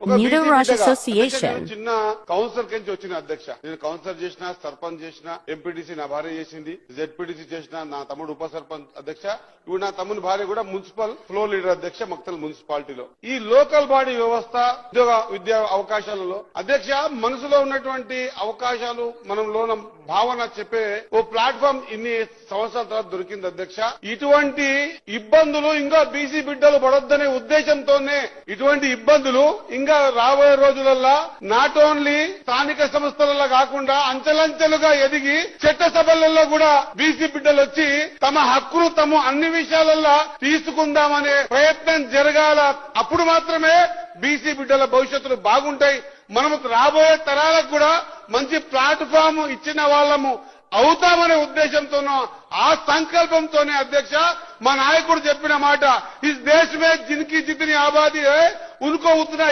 Association. అధ్యక్ష, నేను చిన్న కౌన్సిలర్ కింద వచ్చిన అధ్యక్ష. నేను కౌన్సిలర్ చేసిన సర్పంచ్ చేసిన ఎంపీటీసీ నా భార్య చేసింది జెడ్పీటీసీ చేసిన నా తమ్ముడు ఉప సర్పంచ్ అధ్యక్ష. ఇప్పుడు నా తమ్ముని భార్య కూడా మున్సిపల్ ఫ్లో లీడర్ అధ్యక్ష మక్తల్ మున్సిపాలిటీలో. ఈ లోకల్ బాడీ వ్యవస్థ ఉద్యోగ విద్యా అవకాశాలలో అధ్యక్ష మనసులో ఉన్నటువంటి అవకాశాలు మనంలో ఉన్న భావన చెప్పే ఓ ప్లాట్ఫామ్ ఇన్ని సంవత్సరాల తర్వాత దొరికింది అధ్యక్ష. ఇటువంటి ఇబ్బందులు ఇంకా బీసీ బిడ్డలు పడొద్దనే ఉద్దేశంతోనే ఇటువంటి ఇబ్బందులు ఇంకా ముఖ్యంగా రాబోయే రోజులల్లా నాట్ ఓన్లీ స్థానిక సంస్థలలో కాకుండా అంచెలంచెలుగా ఎదిగి చట్టసభలలో కూడా బీసీ బిడ్డలు వచ్చి తమ హక్కును తమ అన్ని విషయాలలో తీసుకుందామనే ప్రయత్నం జరగాల. అప్పుడు మాత్రమే బీసీ బిడ్డల భవిష్యత్తులు బాగుంటాయి. మనము రాబోయే తరాలకు కూడా మంచి ప్లాట్ఫామ్ ఇచ్చిన వాళ్ళము అవుతామనే ఉద్దేశంతోనో ఆ సంకల్పంతోనే అధ్యక్ష మా నాయకుడు చెప్పిన మాట ఈ దేశమే జిన్కి జితిని ఆబాది ఉనుకో ఉతున్నా